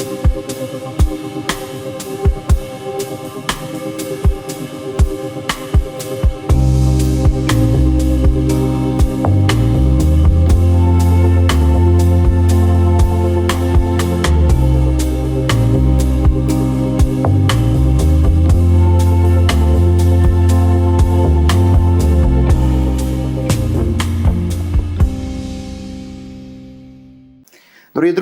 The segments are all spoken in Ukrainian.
Дорогі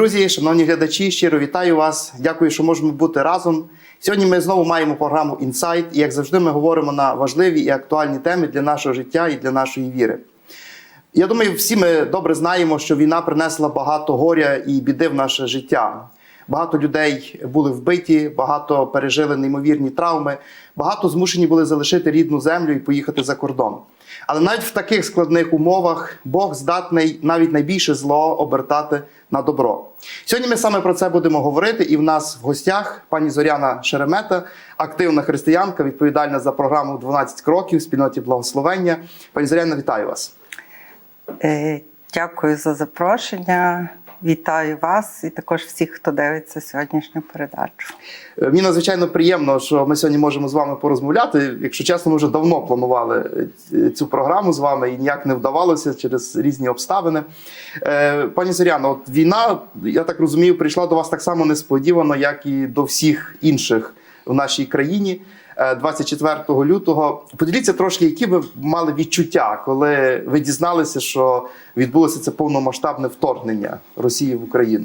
друзі, шановні глядачі, щиро вітаю вас. Дякую, що можемо бути разом. Сьогодні ми знову маємо програму Інсайт, і як завжди, ми говоримо на важливі і актуальні теми для нашого життя і для нашої віри. Я думаю, всі ми добре знаємо, що війна принесла багато горя і біди в наше життя. Багато людей були вбиті, багато пережили неймовірні травми, багато змушені були залишити рідну землю і поїхати за кордон. Але навіть в таких складних умовах Бог здатний навіть найбільше зло обертати на добро. Сьогодні ми саме про це будемо говорити. І в нас в гостях пані Зоряна Шеремета, активна християнка, відповідальна за програму «12 кроків спільноті благословення. Пані Зоряна, вітаю вас. Е, Дякую за запрошення. Вітаю вас і також всіх, хто дивиться сьогоднішню передачу. Е, Мені надзвичайно приємно, що ми сьогодні можемо з вами порозмовляти. Якщо чесно, ми вже давно планували е, цю програму з вами і ніяк не вдавалося через різні обставини. Е, Пані Зоряно, от війна, я так розумію, прийшла до вас так само несподівано, як і до всіх інших в нашій країні. Е, 24 лютого. Поділіться трошки, які ви мали відчуття, коли ви дізналися, що відбулося це повномасштабне вторгнення Росії в Україну.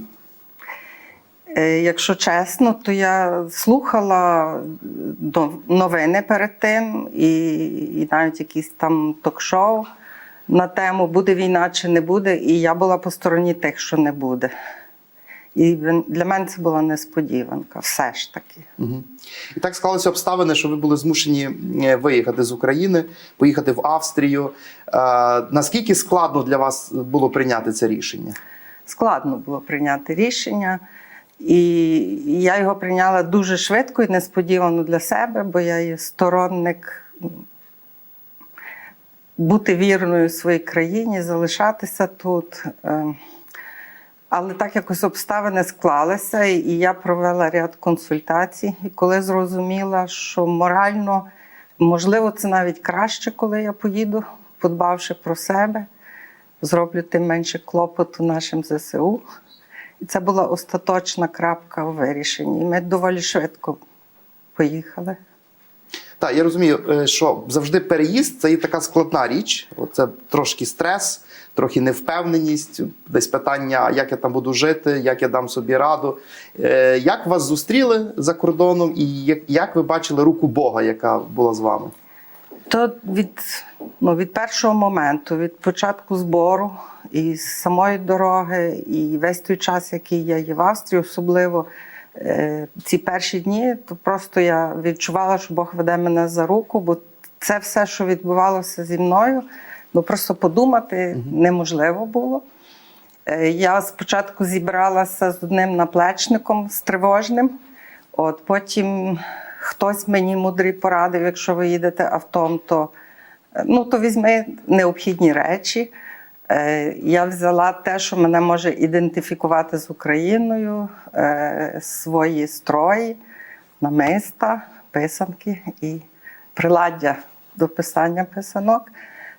Е, Якщо чесно, то я слухала новини перед тим і, і навіть якісь там ток-шоу на тему буде війна чи не буде, і я була по стороні тих, що не буде. І для мене це була несподіванка, все ж таки. Угу. І так склалися обставини, що ви були змушені е, виїхати з України, поїхати в Австрію. Е, наскільки складно для вас було прийняти це рішення? складно було прийняти рішення. І я його прийняла дуже швидко і несподівано для себе, бо я є сторонник бути вірною своїй країні, залишатися тут. Ем, Але так якось обставини склалися, і я провела ряд консультацій. І коли зрозуміла, що морально, можливо, це навіть краще, коли я поїду, подбавши про себе, зроблю тим менше клопоту нашим ЗСУ. І це була остаточна крапка у вирішенні. Ми доволі швидко поїхали. Так, я розумію, е, що завжди переїзд це є така складна річ. Це трошки стрес, трохи невпевненість, десь питання, як я там буду жити, як я дам собі раду. Е, Як вас зустріли за кордоном, і як- ви бачили руку Бога, яка була з вами? То від, ну, від першого моменту, від початку збору і самої дороги, і весь той час, який я є в Австрії, особливо ці перші дні, то просто я відчувала, що Бог веде мене за руку, бо це все, що відбувалося зі мною, ну просто подумати неможливо було. Е, Я спочатку зібралася з одним наплечником з тривожним. От потім хтось мені мудрий порадив, якщо ви їдете автом, то, е, ну, то візьми необхідні речі. Е, Я взяла те, що мене може ідентифікувати з Україною, е, свої строї, намиста, писанки і приладдя до писання писанок,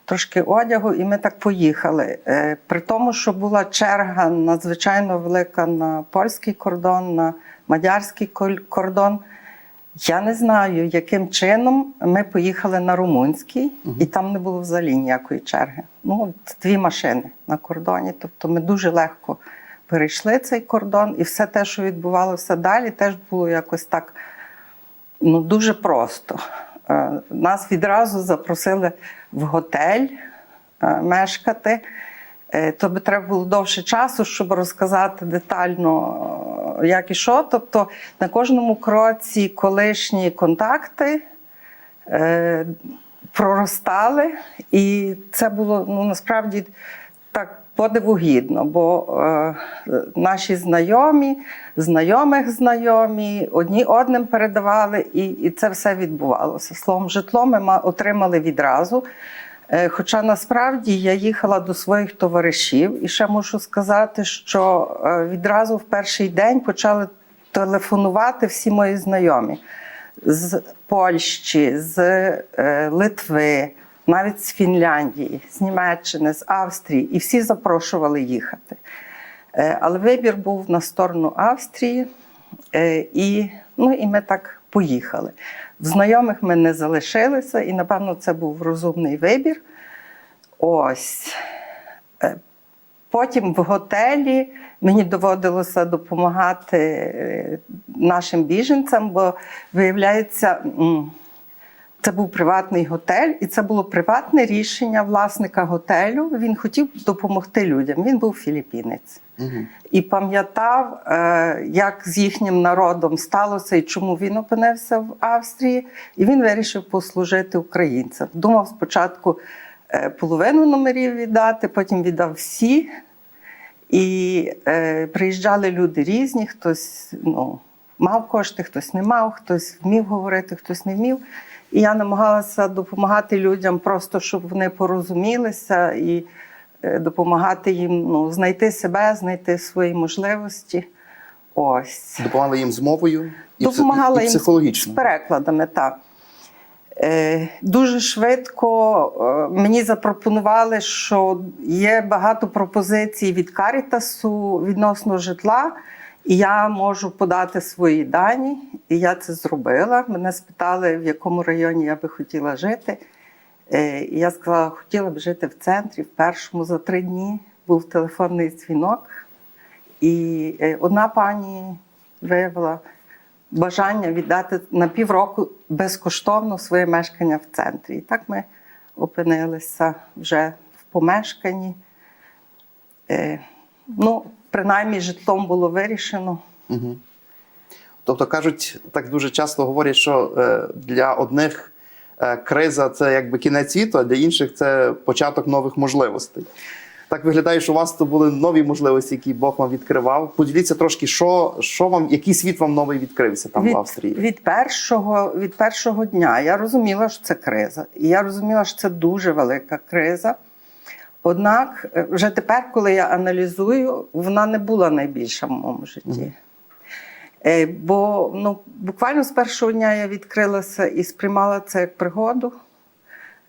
трошки одягу, і ми так поїхали. Е, При тому, що була черга надзвичайно велика на польський кордон, на мадярський кордон. Я не знаю, яким чином ми поїхали на румунський, і там не було взагалі ніякої черги. Ну, от дві машини на кордоні. Тобто ми дуже легко перейшли цей кордон, і все те, що відбувалося далі, теж було якось так ну, дуже просто. Е, Нас відразу запросили в готель е, мешкати. Е, То би треба було довше часу, щоб розказати детально, як і що. Тобто на кожному кроці колишні контакти е, проростали, і це було ну, насправді так подиву гідно, бо е, наші знайомі, знайомих знайомі, одні одним передавали, і, і це все відбувалося. Словом, житло ми отримали відразу. Е, Хоча насправді я їхала до своїх товаришів, і ще мушу сказати, що е, відразу в перший день почали телефонувати всі мої знайомі з Польщі, з е, Литви, навіть з Фінляндії, з Німеччини, з Австрії, і всі запрошували їхати. Але вибір був на сторону Австрії, і, ну, і ми так поїхали. В знайомих ми не залишилися, і, напевно, це був розумний вибір. Ось. Е, Потім в готелі мені доводилося допомагати е, нашим біженцям, бо виявляється, це був приватний готель, і це було приватне рішення власника готелю. Він хотів допомогти людям. Він був філіппінець Угу. і пам'ятав, е, як з їхнім народом сталося і чому він опинився в Австрії, і він вирішив послужити українцям. Думав спочатку е, половину номерів віддати, потім віддав всі. І е, приїжджали люди різні, хтось ну, мав кошти, хтось не мав, хтось вмів говорити, хтось не вмів. І я намагалася допомагати людям просто, щоб вони порозумілися і е, допомагати їм ну, знайти себе, знайти свої можливості. Ось. Допомагали їм з мовою і, Допомагала і їм психологічно. з перекладами, так. Е, дуже швидко е, мені запропонували, що є багато пропозицій від Карітасу відносно житла, я можу подати свої дані. І я це зробила. Мене спитали, в якому районі я би хотіла жити. Е, і я сказала, хотіла б жити в центрі. В першому за три дні був телефонний дзвінок. І е, одна пані виявила бажання віддати на півроку безкоштовно своє мешкання в центрі. І так ми опинилися вже в помешканні. Е, ну, принаймні, житлом було вирішено. Угу. Тобто кажуть, так дуже часто говорять, що е, для одних е, криза це якби кінець світу, а для інших це початок нових можливостей. Так виглядає, що у вас то були нові можливості, які Бог вам відкривав. Поділіться трошки, що, що вам, який світ вам новий відкрився там в Австрії. Від першого, від першого дня я розуміла, що це криза. І я розуміла, що це дуже велика криза. Однак, е, вже тепер, коли я аналізую, вона не була найбільша в моєму житті. Е, Бо ну, буквально з першого дня я відкрилася і сприймала це як пригоду.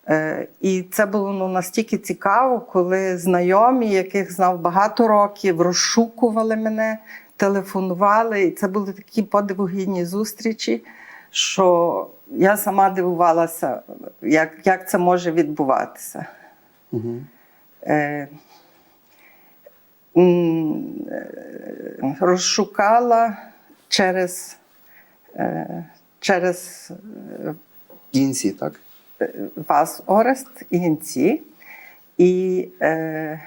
Е, І це було ну, настільки цікаво, коли знайомі, яких знав багато років, розшукували мене, телефонували. І це були такі подивогідні зустрічі, що я сама дивувалася, як, як це може відбуватися. Угу. Е, е, розшукала через, е, через е, так? вас Орест і Гінці. І е,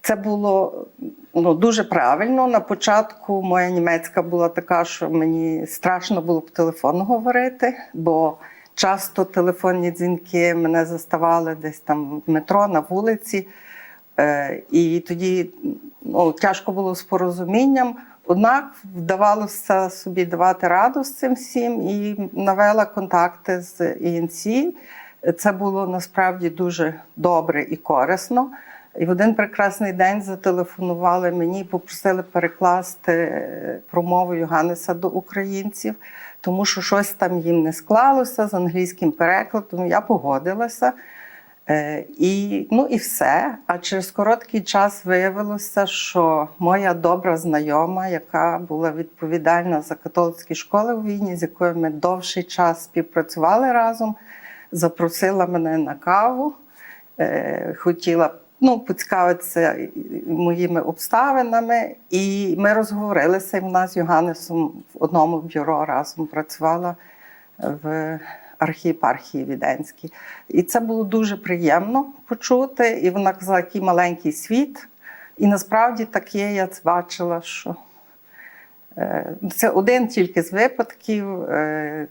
це було ну, дуже правильно. На початку моя німецька була така, що мені страшно було по телефону говорити, бо часто телефонні дзвінки мене заставали десь там в метро на вулиці. Е, і тоді ну, тяжко було з порозумінням. Однак вдавалося собі давати раду з цим всім і навела контакти з ІНЦ. Це було насправді дуже добре і корисно. І в один прекрасний день зателефонували мені і попросили перекласти е, промову Йоганнеса до українців, тому що щось там їм не склалося з англійським перекладом. Я погодилася. Е, І, ну і все. А через короткий час виявилося, що моя добра знайома, яка була відповідальна за католицькі школи у Війні, з якою ми довший час співпрацювали разом, запросила мене на каву, е, хотіла ну, поцікавитися моїми обставинами. І ми розговорилися, і вона з Йоганнесом в одному бюро разом працювала в архієпархії Віденській. І це було дуже приємно почути. І вона казала, який маленький світ. І насправді так є, я бачила, що е, це один тільки з випадків. Е,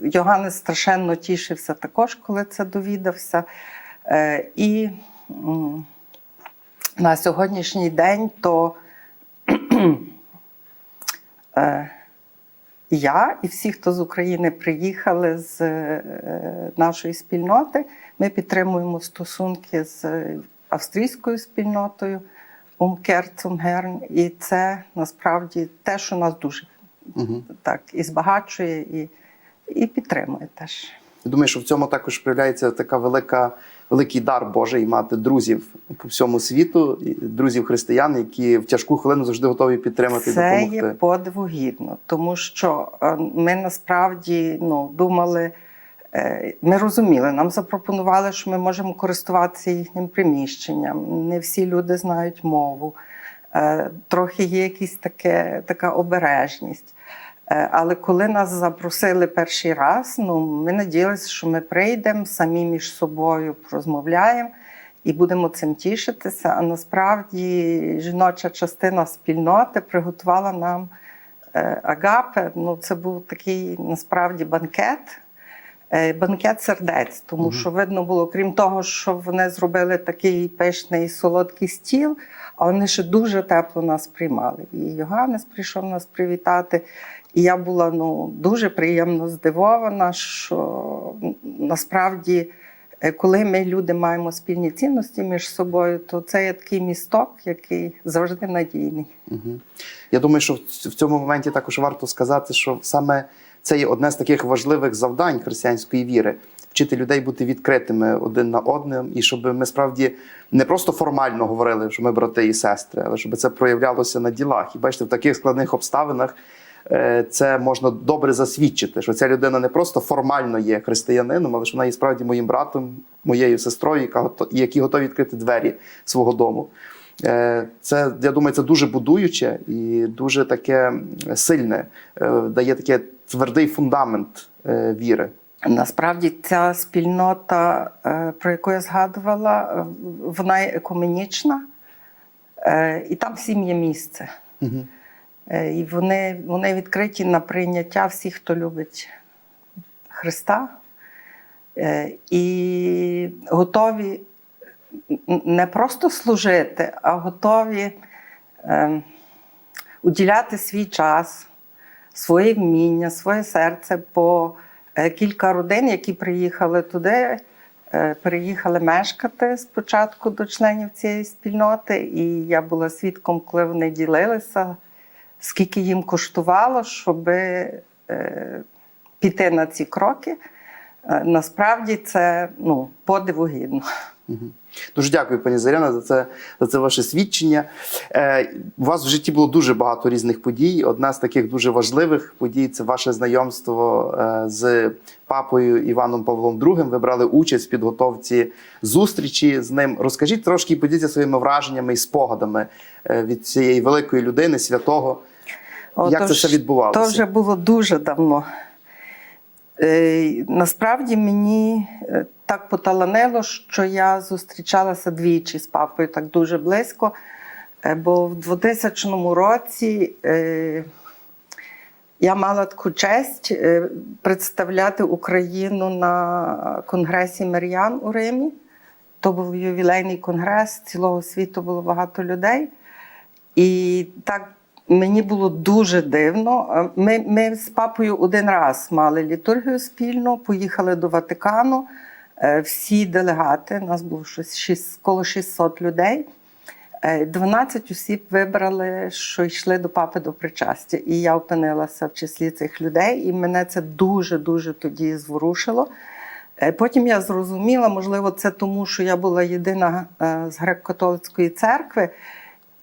Йоганнес страшенно тішився також, коли це довідався. Е, І на сьогоднішній день то е, я і всі, хто з України приїхали з е, нашої спільноти, ми підтримуємо стосунки з австрійською спільнотою Умкерцумгерн. І це насправді те, що нас дуже Угу. так і збагачує, і, і підтримує теж. Я думаю, що в цьому також проявляється така велика, великий дар Божий мати друзів по всьому світу, друзів християн, які в тяжку хвилину завжди готові підтримати і Це допомогти. є подвигу тому що е, ми насправді ну, думали, е, ми розуміли, нам запропонували, що ми можемо користуватися їхнім приміщенням. Не всі люди знають мову, Е, трохи є якась таке, така обережність. Е, Але коли нас запросили перший раз, ну ми надіялися, що ми прийдемо самі між собою, порозмовляємо і будемо цим тішитися. А насправді жіноча частина спільноти приготувала нам е, агапе. Ну, це був такий насправді банкет. е, Банкет сердець, тому що видно було, крім того, що вони зробили такий пишний солодкий стіл, але вони ще дуже тепло нас приймали. І Йоганнес прийшов нас привітати. І я була ну, дуже приємно здивована, що насправді, е, коли ми люди маємо спільні цінності між собою, то це є такий місток, який завжди надійний. Мгм. Я думаю, що в цьому моменті також варто сказати, що саме це є одне з таких важливих завдань християнської віри. Вчити людей бути відкритими один на одним, і щоб ми справді не просто формально говорили, що ми брати і сестри, але щоб це проявлялося на ділах. І бачите, в таких складних обставинах це можна добре засвідчити, що ця людина не просто формально є християнином, але що вона є справді моїм братом, моєю сестрою, яка які готові відкрити двері свого дому. Е, Це, я думаю, це дуже будуюче і дуже таке сильне, е, дає таке твердий фундамент е, віри. Насправді ця спільнота, е, про яку я згадувала, е, вона є екуменічна, е, і там всім є місце. Угу. Е, І вони, вони відкриті на прийняття всіх, хто любить Христа, Е, і готові не просто служити, а готові е, уділяти свій час, своє вміння, своє серце по кілька родин, які приїхали туди, переїхали мешкати спочатку до членів цієї спільноти. І я була свідком, коли вони ділилися, скільки їм коштувало, щоб е, піти на ці кроки. Е, Насправді це ну, подиву гідно. Дуже дякую, пані Заряна, за це, за це ваше свідчення. Е, у вас в житті було дуже багато різних подій. Одна з таких дуже важливих подій це ваше знайомство е, з папою Іваном Павлом II. Ви брали участь в підготовці зустрічі з ним. Розкажіть трошки і поділіться своїми враженнями і спогадами від цієї великої людини, святого. Як це все відбувалося? То вже було дуже давно. Е, насправді мені е, так поталанило, що я зустрічалася двічі з папою так дуже близько. Е, бо в 2000 році е, я мала таку честь представляти Україну на Конгресі Мар'ян у Римі. То був ювілейний конгрес, цілого світу було багато людей. І так мені було дуже дивно. Е, Ми, ми з папою один раз мали літургію спільну, поїхали до Ватикану. Е, Всі делегати, нас було щось шість- коло 600 людей. Е, 12 осіб вибрали, що йшли до папи до причастя. І я опинилася в числі цих людей, і мене це дуже-дуже тоді зворушило. Е, Потім я зрозуміла, можливо, це тому, що я була єдина е, з греко-католицької церкви,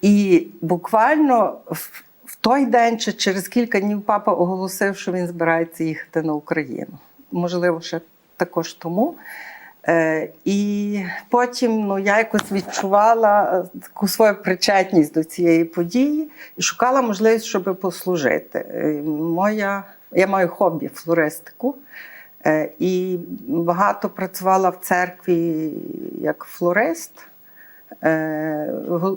і буквально в, той день чи через кілька днів папа оголосив, що він збирається їхати на Україну. Можливо, ще також тому. Е, і потім ну, я якось відчувала е, таку свою причетність до цієї події і шукала можливість, щоб послужити. Е, Моя, я маю хобі флористику. І багато працювала в церкві як флорист,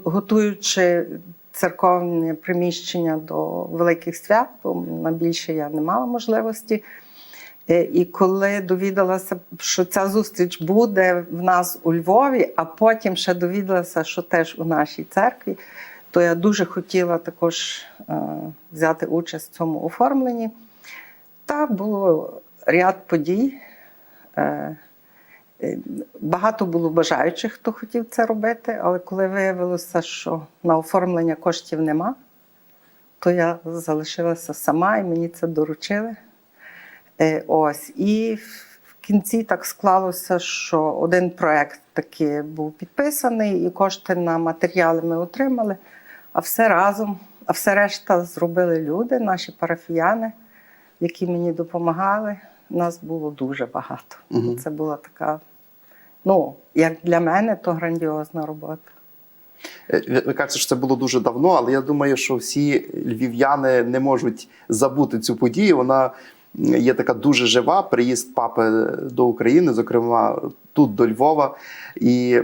готуючи церковне приміщення до великих свят, бо на більше я не мала можливості. Е, І коли довідалася, що ця зустріч буде в нас у Львові, а потім ще довідалася, що теж у нашій церкві, то я дуже хотіла також е, взяти участь в цьому оформленні. Та було ряд подій. Багато було бажаючих, хто хотів це робити, але коли виявилося, що на оформлення коштів нема, то я залишилася сама і мені це доручили. Е, ось. І в кінці так склалося, що один проект таки був підписаний, і кошти на матеріали ми отримали, а все разом, а все решта зробили люди, наші парафіяни, які мені допомагали. Нас було дуже багато. Мгм. Це була така, ну, як для мене, то грандіозна робота. Е, Ви кажете, що це було дуже давно, але я думаю, що всі львів'яни не можуть забути цю подію. Вона є така дуже жива. Приїзд папи до України, зокрема тут до Львова. І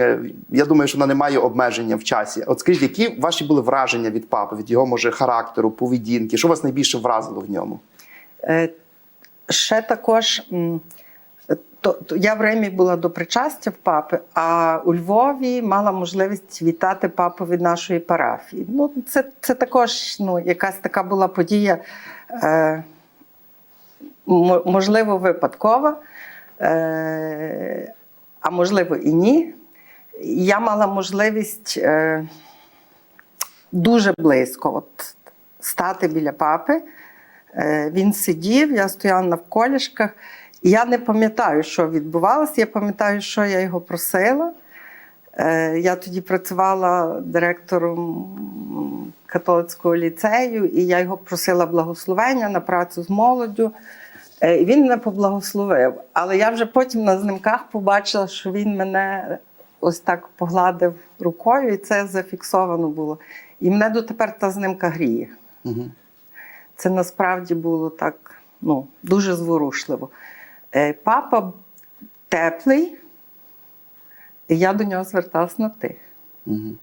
е, я думаю, що вона не має обмеження в часі. От скажіть, які ваші були враження від папи, від його може характеру, поведінки? Що вас найбільше вразило в ньому? Е, Ще також то, то я в Римі була до причастя в папи, а у Львові мала можливість вітати папу від нашої парафії. Ну, це, це також ну, якась така була подія, е, можливо, випадкова, е, а можливо і ні. Я мала можливість е, дуже близько от, стати біля папи. Е, Він сидів, я стояла навколішках. Я не пам'ятаю, що відбувалося. Я пам'ятаю, що я його просила. Е, Я тоді працювала директором католицького ліцею, і я його просила благословення на працю з молоддю. Е, І він мене поблагословив. Але я вже потім на знимках побачила, що він мене ось так погладив рукою, і це зафіксовано було. І мене дотепер та знимка гріє. Угу. Це насправді було так ну, дуже зворушливо. Е, Папа теплий, і я до нього зверталася на ти. Угу.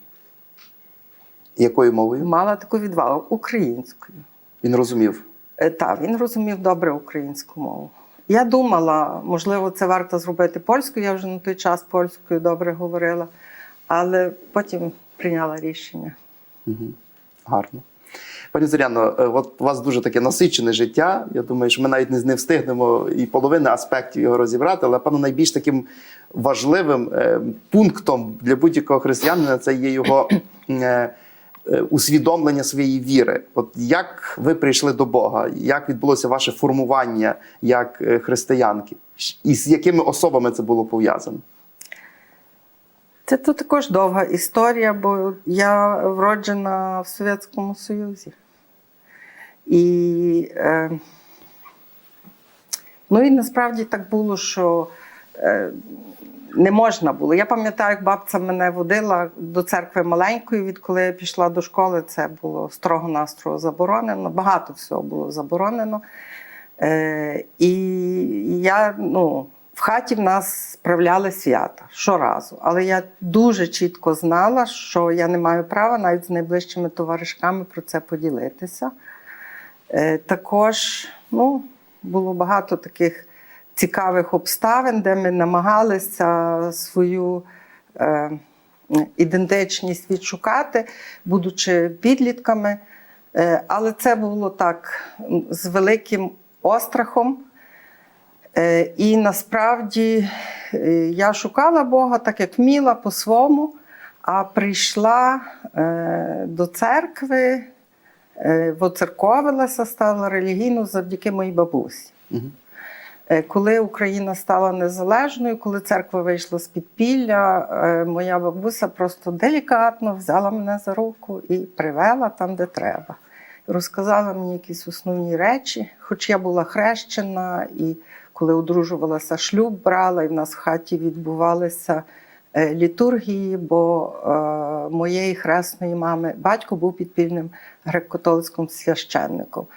Якою мовою? Мала таку відвагу українською. Він розумів. Е, Так, він розумів добре українську мову. Я думала, можливо, це варто зробити польською. Я вже на той час польською добре говорила, але потім прийняла рішення. Угу. Гарно. Пані Зоряно, е, от у вас дуже таке насичене життя. Я думаю, що ми навіть не, не встигнемо і половини аспектів його розібрати, але певно найбільш таким важливим е, пунктом для будь-якого християнина це є його е, усвідомлення своєї віри. От як ви прийшли до Бога, як відбулося ваше формування як християнки, і з якими особами це було пов'язано? Це то також довга історія, бо я вроджена в Совєтському Союзі. І, е, ну і насправді так було, що е, не можна було. Я пам'ятаю, як бабця мене водила до церкви маленької, відколи я пішла до школи, це було строго-настрого заборонено. Багато всього було заборонено. Е, і я, ну, в хаті в нас справляли свята щоразу. Але я дуже чітко знала, що я не маю права навіть з найближчими товаришками про це поділитися. Е, також ну, було багато таких цікавих обставин, де ми намагалися свою е, ідентичність відшукати, будучи підлітками. Е, але це було так з великим острахом. Е, І насправді е, я шукала Бога так, як вміла по-своєму, а прийшла е, до церкви, воцерковилася, стала релігійною завдяки моїй бабусі. Угу. Е, Коли Україна стала незалежною, коли церква вийшла з підпілля, е, моя бабуся просто делікатно взяла мене за руку і привела там, де треба. Розказала мені якісь основні речі, хоч я була хрещена, і коли одружувалася, шлюб брала, і в нас в хаті відбувалися е, літургії, бо е, моєї хресної мами батько був підпільним греко-католицьким священником.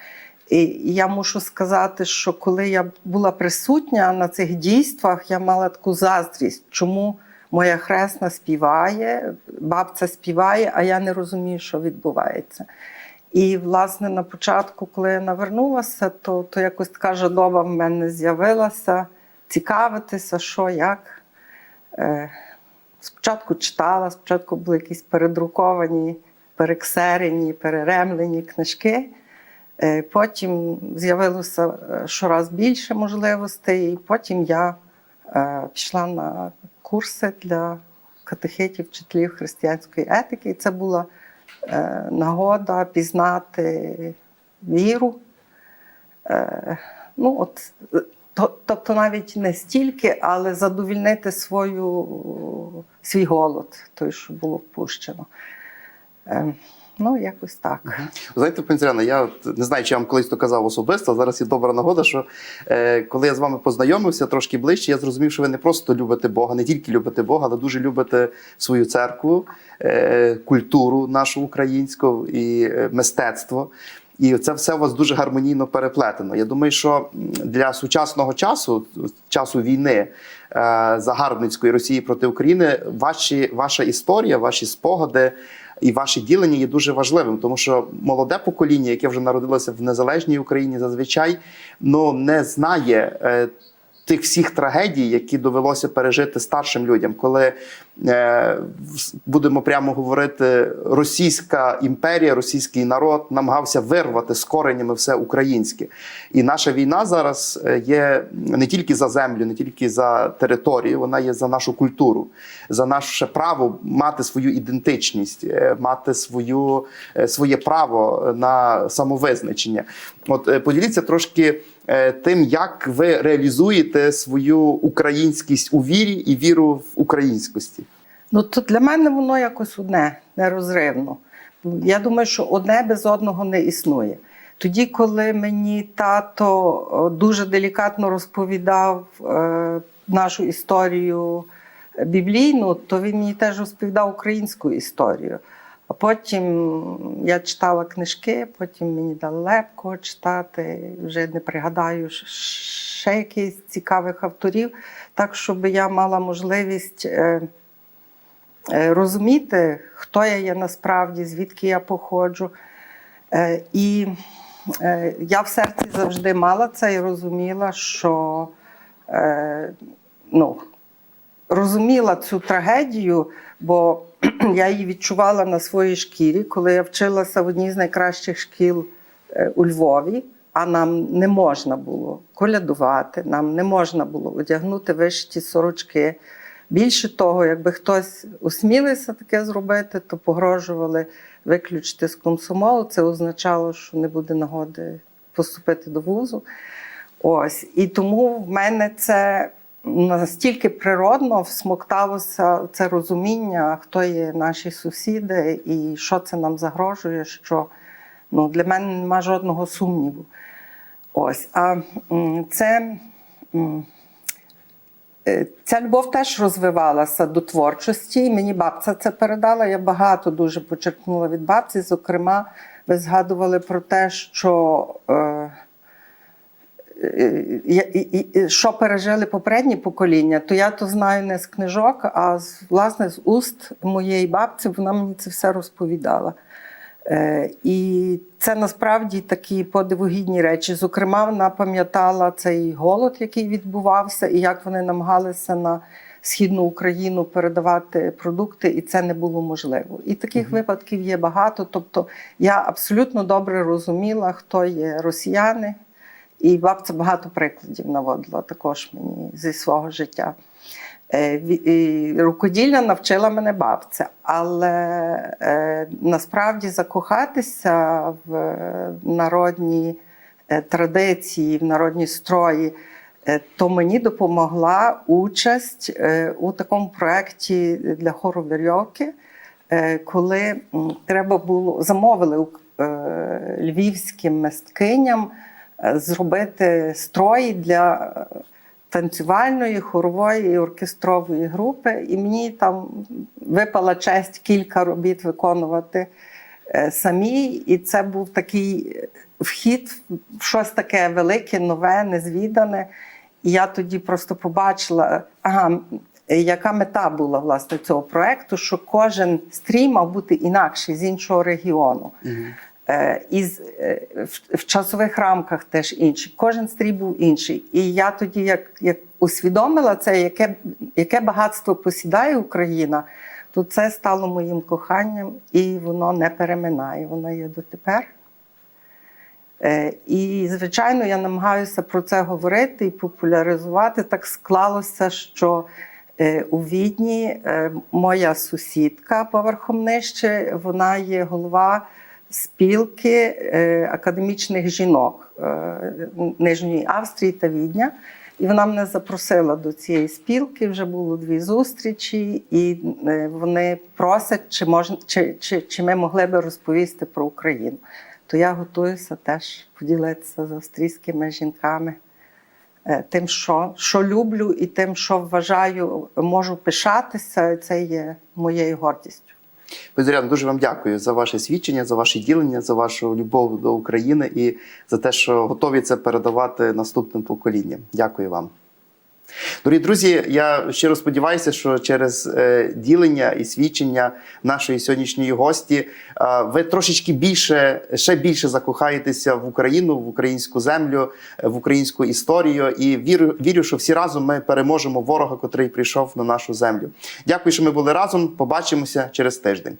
І я мушу сказати, що коли я була присутня на цих дійствах, я мала таку заздрість, чому моя хресна співає, бабця співає, а я не розумію, що відбувається. І, власне, на початку, коли я навернулася, то, то якось така жадоба в мене з'явилася цікавитися, що як. Е, спочатку читала, спочатку були якісь передруковані, перексерені, переремлені книжки. Е, Потім з'явилося е, щораз більше можливостей, і потім я е, пішла на курси для катехетів, вчителів християнської етики. І це була нагода пізнати віру. Ну, от, тобто навіть не стільки, але задовільнити свою, свій голод, той, що було впущено. Е, ну, якось так. Знаєте, пані я не знаю, чи я вам колись то казав особисто. Зараз є добра нагода, що е, коли я з вами познайомився трошки ближче, я зрозумів, що ви не просто любите Бога, не тільки любите Бога, але дуже любите свою церкву, е, культуру нашу українську і е, мистецтво. І це все у вас дуже гармонійно переплетено. Я думаю, що для сучасного часу, часу війни е, загарбницької Росії проти України, ваші, ваша історія, ваші спогади і ваші ділення є дуже важливим, тому що молоде покоління, яке вже народилося в незалежній Україні, зазвичай ну не знає. е, Тих всіх трагедій, які довелося пережити старшим людям, коли будемо прямо говорити, Російська імперія, російський народ намагався вирвати з коренями все українське. І наша війна зараз е, є не тільки за землю, не тільки за територію, вона є за нашу культуру, за наше право мати свою ідентичність, е, мати свою, е, своє право на самовизначення. От е, поділіться трошки е, тим, як ви реалізуєте свою українськість у вірі і віру в українськості. Ну, то для мене воно якось одне, нерозривно. Я думаю, що одне без одного не існує. Тоді, коли мені тато дуже делікатно розповідав е, нашу історію біблійну, то він мені теж розповідав українську історію. А потім я читала книжки, потім мені дали лепко читати, вже не пригадаю ще якихось цікавих авторів, так щоб я мала можливість. Е, розуміти, хто я є насправді, звідки я походжу. Е, І е, я в серці завжди мала це і розуміла, що е, ну, розуміла цю трагедію, бо я її відчувала на своїй шкірі, коли я вчилася в одній з найкращих шкіл е, у Львові. А нам не можна було колядувати, нам не можна було одягнути вишиті сорочки. Більше того, якби хтось осмілився таке зробити, то погрожували виключити з комсомолу. Це означало, що не буде нагоди поступити до вузу. Ось. І тому в мене це настільки природно всмокталося це розуміння, хто є наші сусіди і що це нам загрожує, що ну, для мене нема жодного сумніву. Ось. А це. Е, Ця любов теж розвивалася до творчості. Мені бабця це передала. Я багато дуже почерпнула від бабці. Зокрема, ви згадували про те, що е, е, що пережили попередні покоління, то я то знаю не з книжок, а з, власне з уст моєї бабці. Вона мені це все розповідала. Е, І це насправді такі подивогідні речі. Зокрема, вона пам'ятала цей голод, який відбувався, і як вони намагалися на східну Україну передавати продукти, і це не було можливо. І таких випадків є багато. Тобто я абсолютно добре розуміла, хто є росіяни, і бабця багато прикладів наводила також мені зі свого життя. Е, Рукоділля навчила мене бабця, але е, насправді закохатися в народні е, традиції, в народні строї, то мені допомогла участь у такому проєкті для хору Вірьовки, коли треба було замовили львівським мисткиням зробити строї для танцювальної, хорової і оркестрової групи. І мені там випала честь кілька робіт виконувати е, самі. І це був такий вхід в щось таке велике, нове, незвідане. І я тоді просто побачила, ага, яка мета була власне цього проекту, що кожен стрій мав бути інакший з іншого регіону. Е, І з- е, в, часових рамках теж інший. Кожен стрій був інший. І я тоді, як, як усвідомила це, яке, яке багатство посідає Україна, то це стало моїм коханням, і воно не переминає. Воно є дотепер. Е, І, звичайно, я намагаюся про це говорити і популяризувати. Так склалося, що Е, У Відні е, моя сусідка поверхом нижче, вона є голова спілки е, академічних жінок е, Нижньої Австрії та Відня. І вона мене запросила до цієї спілки. Вже було дві зустрічі, і е, вони просять, чи можна, чи, чи, чи ми могли би розповісти про Україну. То я готуюся теж поділитися з австрійськими жінками тим, що, що люблю, і тим, що вважаю, можу пишатися. Це є моєю гордістю. Безрядно, дуже вам дякую за ваше свідчення, за ваше ділення, за вашу любов до України і за те, що готові це передавати наступним поколінням. Дякую вам. Дорогі друзі, я щиро сподіваюся, що через е, ділення і свідчення нашої сьогоднішньої гості е, ви трошечки більше, ще більше закохаєтеся в Україну, в українську землю, в українську історію. І вірю, вірю, що всі разом ми переможемо ворога, котрий прийшов на нашу землю. Дякую, що ми були разом. Побачимося через тиждень.